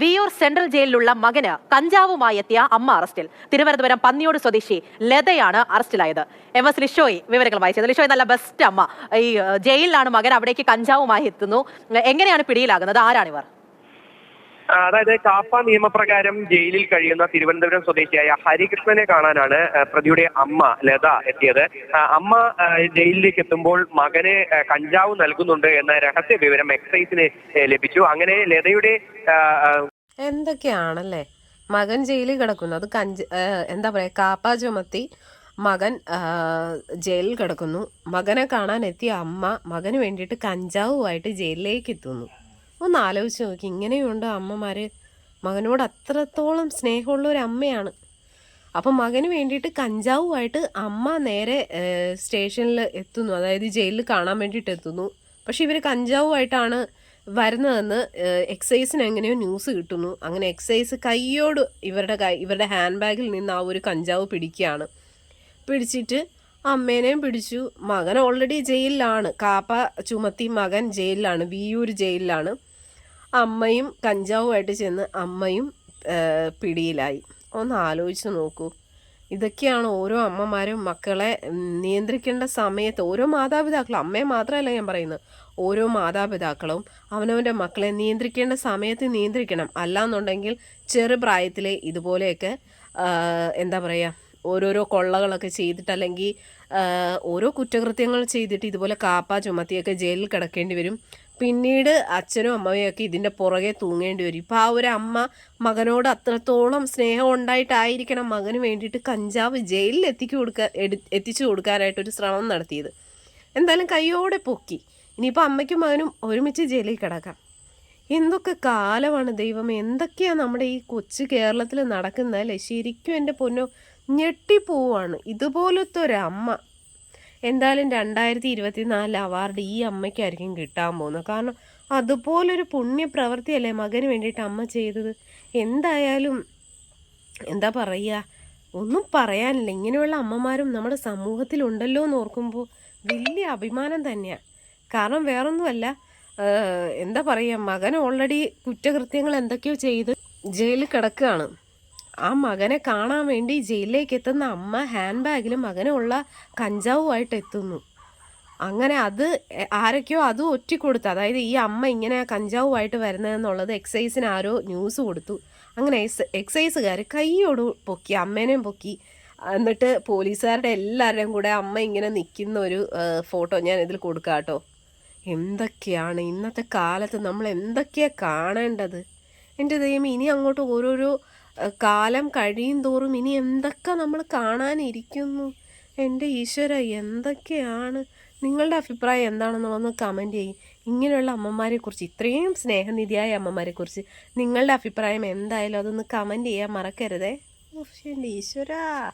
Viyyur central ജയിലിലുള്ള മകന് കഞ്ചാവുമായി എത്തിയ അമ്മ അറസ്റ്റിൽ. തിരുവനന്തപുരം പന്നിയോട് സ്വദേശി ലതയാണ് അറസ്റ്റിലായത്. എം എസ് ലിഷോയ് വിവരങ്ങൾ വായിച്ചത്. ലിഷോയ് നല്ല ബെസ്റ്റ് അമ്മ. ഈ ജയിലിലാണ് മകൻ അവിടേക്ക് കഞ്ചാവുമായി എത്തുന്നു. എങ്ങനെയാണ് പിടിയിലാകുന്നത്? ആരാണിവർ? അതായത് കാപ്പ നിയമപ്രകാരം ജയിലിൽ കഴിയുന്ന തിരുവനന്തപുരം സ്വദേശിയായ ഹരികൃഷ്ണനെ കാണാനാണ് പ്രതിയുടെ അമ്മ ലത എത്തിയത്. അമ്മ ജയിലിലേക്ക് എത്തുമ്പോൾ മകനെ കഞ്ചാവ് നൽകുന്നുണ്ട് എന്ന രഹസ്യ വിവരം എക്സൈസിന് ലഭിച്ചു. അങ്ങനെ ലതയുടെ എന്തൊക്കെയാണല്ലേ? മകൻ ജയിലിൽ കിടക്കുന്നു. അത് കഞ്ച എന്താ പറയുക കാപ്പ ചുമത്തി മകൻ ജയിലിൽ കിടക്കുന്നു. മകനെ കാണാൻ എത്തിയ അമ്മ മകന് വേണ്ടിയിട്ട് കഞ്ചാവുമായിട്ട് ജയിലിലേക്ക് എത്തുന്നു. ഒന്ന് ആലോചിച്ച് നോക്കി. ഇങ്ങനെയുണ്ട് അമ്മമാർ മകനോട് അത്രത്തോളം സ്നേഹമുള്ള ഒരു അമ്മയാണ്. അപ്പം മകന് വേണ്ടിയിട്ട് കഞ്ചാവുമായിട്ട് അമ്മ നേരെ സ്റ്റേഷനിൽ എത്തുന്നു. അതായത് ജയിലിൽ കാണാൻ വേണ്ടിയിട്ട് എത്തുന്നു. പക്ഷെ ഇവർ കഞ്ചാവുമായിട്ടാണ് വരുന്നതെന്ന് എക്സൈസിന് എങ്ങനെയോ ന്യൂസ് കിട്ടുന്നു. അങ്ങനെ എക്സൈസ് കൈയോട് ഇവരുടെ കൈ ഇവരുടെ ഹാൻഡ് ബാഗിൽ നിന്ന് ആ ഒരു കഞ്ചാവ് പിടിക്കുകയാണ്. പിടിച്ചിട്ട് അമ്മേനെയും പിടിച്ചു. മകൻ ഓൾറെഡി ജയിലിലാണ്. കാപ്പ ചുമത്തി മകൻ ജയിലിലാണ്. വിയൂർ ജയിലിലാണ്. അമ്മയും കഞ്ചാവുമായിട്ട് ചെന്ന് അമ്മയും പിടിയിലായി. ഒന്ന് ആലോചിച്ച് നോക്കൂ. ഇതൊക്കെയാണ് ഓരോ അമ്മമാരും മക്കളെ നിയന്ത്രിക്കേണ്ട സമയത്ത് ഓരോ മാതാപിതാക്കളും അമ്മയെ മാത്രമല്ല ഞാൻ പറയുന്നത് ഓരോ മാതാപിതാക്കളും അവനവന്റെ മക്കളെ നിയന്ത്രിക്കേണ്ട സമയത്ത് നിയന്ത്രിക്കണം. അല്ലാന്നുണ്ടെങ്കിൽ ചെറുപ്രായത്തിലെ ഇതുപോലെയൊക്കെ എന്താ പറയുക ഓരോരോ കൊള്ളകളൊക്കെ ചെയ്തിട്ട് അല്ലെങ്കിൽ ഓരോ കുറ്റകൃത്യങ്ങൾ ചെയ്തിട്ട് ഇതുപോലെ കാപ്പ ചുമത്തിയൊക്കെ ജയിലിൽ കിടക്കേണ്ടി വരും. പിന്നീട് അച്ഛനും അമ്മയൊക്കെ ഇതിന്റെ പുറകെ തൂങ്ങേണ്ടി വരും. ഇപ്പോൾ ആ ഒരു അമ്മ മകനോട് അത്രത്തോളം സ്നേഹം ഉണ്ടായിട്ടായിരിക്കണം മകന് വേണ്ടിയിട്ട് കഞ്ചാവ് ജയിലിൽ എത്തിച്ചു കൊടുക്കാൻ എത്തിച്ചു കൊടുക്കാനായിട്ടൊരു ശ്രമം നടത്തിയത്. എന്തായാലും കൈയോടെ പൊക്കി. ഇനിയിപ്പോൾ അമ്മയ്ക്കും മകനും ഒരുമിച്ച് ജയിലിൽ കിടക്കാം. എന്തൊക്കെ കാലമാണ് ദൈവം എന്തൊക്കെയാണ് നമ്മുടെ ഈ കൊച്ചു കേരളത്തിൽ നടക്കുന്നത് അല്ലേ? ശരിക്കും എന്റെ പൊന്നോ ഞെട്ടിപ്പോവാണ്. ഇതുപോലത്തെ ഒരു അമ്മ എന്തായാലും രണ്ടായിരത്തി ഇരുപത്തിനാലിലെ അവാർഡ് ഈ അമ്മയ്ക്കായിരിക്കും കിട്ടാൻ പോകുന്നത്. കാരണം അതുപോലൊരു പുണ്യപ്രവൃത്തിയല്ലേ മകന് വേണ്ടിയിട്ട് അമ്മ ചെയ്തത്? എന്തായാലും എന്താ പറയുക? ഒന്നും പറയാനില്ല. ഇങ്ങനെയുള്ള അമ്മമാരും നമ്മുടെ സമൂഹത്തിലുണ്ടല്ലോ എന്ന് ഓർക്കുമ്പോൾ വലിയ അഭിമാനം തന്നെയാണ് കാരണം വേറൊന്നുമല്ല എന്താ പറയുക? മകൻ ഓൾറെഡി കുറ്റകൃത്യങ്ങൾ എന്തൊക്കെയോ ചെയ്ത് ജയിലിൽ കിടക്കുകയാണ്. ആ മകനെ കാണാൻ വേണ്ടി ജയിലിലേക്ക് എത്തുന്ന അമ്മ ഹാൻഡ് ബാഗിൽ മകനുള്ള കഞ്ചാവുമായിട്ട് എത്തുന്നു. അങ്ങനെ അത് ആരൊക്കെയോ അത് ഒറ്റിക്കൊടുത്തു. അതായത് ഈ അമ്മ ഇങ്ങനെ കഞ്ചാവുമായിട്ട് വരുന്നതെന്നുള്ളത് എക്സൈസിന് ആരോ ന്യൂസ് കൊടുത്തു. അങ്ങനെ എക്സ് എക്സൈസുകാർ കൈയോട് പൊക്കി അമ്മേനെയും പൊക്കി എന്നിട്ട് പോലീസുകാരുടെ എല്ലാവരുടെയും കൂടെ അമ്മ ഇങ്ങനെ നിൽക്കുന്ന ഒരു ഫോട്ടോ ഞാൻ ഇതിൽ കൊടുക്കാം കേട്ടോ എന്തൊക്കെയാണ് ഇന്നത്തെ കാലത്ത് നമ്മൾ എന്തൊക്കെയാണ് കാണേണ്ടത്? എന്റെ ദൈവം ഇനി അങ്ങോട്ട് ഓരോരോ കാലം കഴിയും തോറും ഇനി എന്തൊക്കെ നമ്മൾ കാണാനിരിക്കുന്നു? എന്റെ ഈശ്വര എന്തൊക്കെയാണ്? നിങ്ങളുടെ അഭിപ്രായം എന്താണെന്നുള്ളതൊന്ന് കമന്റ് ചെയ്യും. ഇങ്ങനെയുള്ള അമ്മമാരെക്കുറിച്ച് ഇത്രയും സ്നേഹനിധിയായ അമ്മമാരെക്കുറിച്ച് നിങ്ങളുടെ അഭിപ്രായം എന്തായാലും അതൊന്ന് കമന്റ് ചെയ്യാൻ മറക്കരുതേ. എന്റെ ഈശ്വരാ.